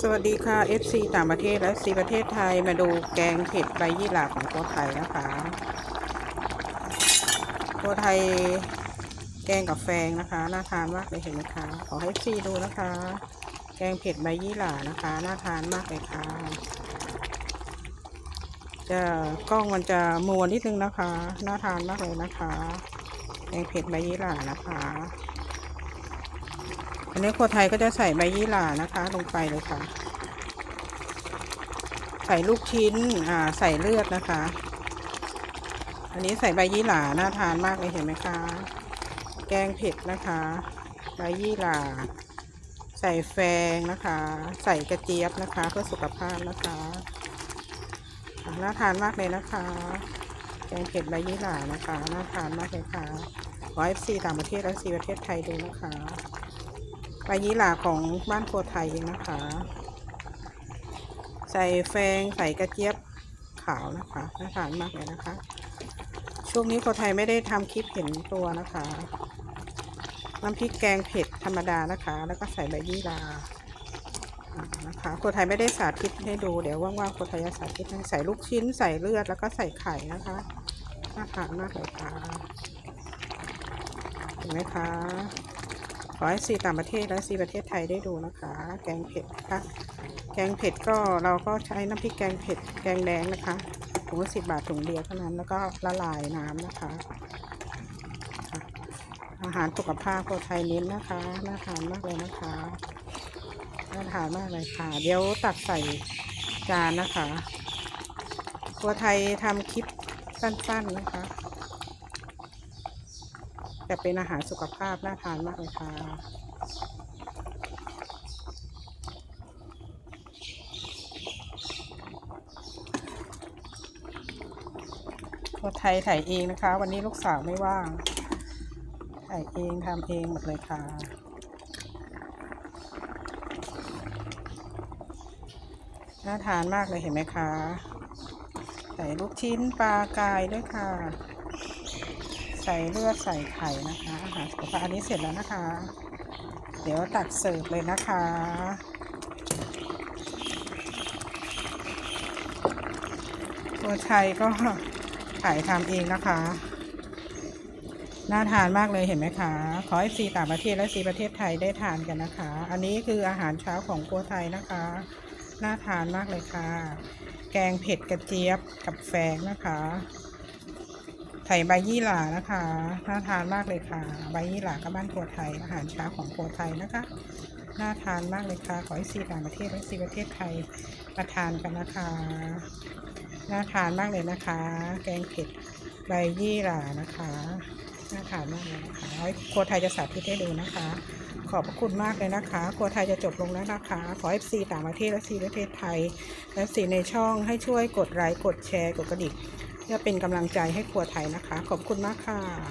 สวัสดีค่ะ FC ต่างประเทศและ FC ประเทศไทยมาดูแกงเผ็ดใบยี่หร่าของตัวไทยนะคะตัวไทยแกงกับแฟงนะคะน่าทานมากเลยเห็นไหมคะขอให้ FC ดูนะคะ แกงเผ็ดใบยี่หร่านะคะน่าทานมากเลยค่ะจะกล้องมันจะมัวนิดนึงนะคะน่าทานมากเลยนะคะ แกงเผ็ดใบยี่หร่านะคะ อันนี้คนไทยก็จะใส่ใบยี่หร่านะคะ ลงไปเลยค่ะ ใส่ลูกชิ้น อ่า ใส่เลือดนะคะ อันนี้ใส่ใบยี่หร่าน่าทานมากเลยเห็นไหมคะ แกงเผ็ดนะคะ ใบยี่หร่า ใส่แฟงนะคะ ใส่กระเจี๊ยบนะคะ เพื่อสุขภาพนะคะน่าทานมากเลยนะคะแกงเผ็ดใบยี่หร่านะคะ น่าทานมากเลยค่ะขอเอฟซีต่างประเทศและซีประเทศไทยดูนะคะ ใบยี่หร่าของบ้านโพไทยเองนะคะ ใส่แฟงใส่กระเจี๊ยบขาวนะคะน่าทานมากเลยนะคะ ช่วงนี้โพไทยไม่ได้ทำคลิปเห็นตัวนะคะน้ำพริกแกงเผ็ดธรรมดานะคะ แล้วก็ใส่ใบยี่หร่านะคะโพไทยไม่ได้สาธิตให้ดู เดี๋ยวว่างๆโพไทยจะสาธิตให้ใส่ลูกชิ้นใส่เลือดแล้วก็ใส่ไข่นะคะน่าทานมากเลยค่ะเห็นไหมคะ ขอให้ซีต่างประเทศและซีประเทศไทยได้ดูนะคะ แกงเผ็ดนะคะแกงเผ็ดก็เราก็ใช้น้ำพริกแกงเผ็ดแกงแดงนะคะถุงละสิบบาทถุงเดียวเท่านั้นแล้วก็ละลายน้ำนะคะ อาหารสุขภาพคนไทยเน้นนะคะน่าทานมากเลยนะคะน่าทานมากเลยค่ะ เดี๋ยวตักใส่จานนะคะตัวไทยทำคลิปสั้น ๆนะคะ แต่เป็นอาหารสุขภาพน่าทานมากเลยค่ะ ตัวไทยถ่ายเองนะคะ วันนี้ลูกสาวไม่ว่าง ถ่ายเองทำเองหมดเลยค่ะน่าทานมากเลยเห็นไหมคะ ใส่ลูกชิ้นปลากายด้วยค่ะ ใส่เลือดใส่ไข่นะคะ อาหารสุขภาพอันนี้เสร็จแล้วนะคะ เดี๋ยวตักเสิร์ฟเลยนะคะตัวไทยก็ถ่ายทำเองนะคะ น่าทานมากเลยเห็นไหมคะ ขอให้ซีต่างประเทศและซีประเทศไทยได้ทานกันนะคะ อันนี้คืออาหารเช้าของตัวไทยนะคะ น่าทานมากเลยค่ะ แกงเผ็ดกระเจี๊ยบกับแฟงนะคะ ไข่ใบยี่หร่านะคะน่าทานมากเลยค่ะ ใบยี่หร่ากับบ้านครัวไทยอาหารเช้าของครัวไทยนะคะน่าทานมากเลยค่ะ ขอให้ซีต่างประเทศและซีประเทศไทยมาทานกันนะคะน่าทานมากเลยนะคะ แกงเผ็ดใบยี่หร่านะคะน่าทานมากเลยนะคะให้ครัวไทยจะสาธิตให้ดูนะคะ ขอบพระคุณมากเลยนะคะครัวไทยจะจบลงแล้วนะคะ ขอให้ซีต่างประเทศและซีประเทศไทย และซีในช่องให้ช่วยกดไลค์กดแชร์กดกระดิ่ง เพื่อเป็นกำลังใจให้ครัวไทยนะคะ ขอบคุณมากค่ะ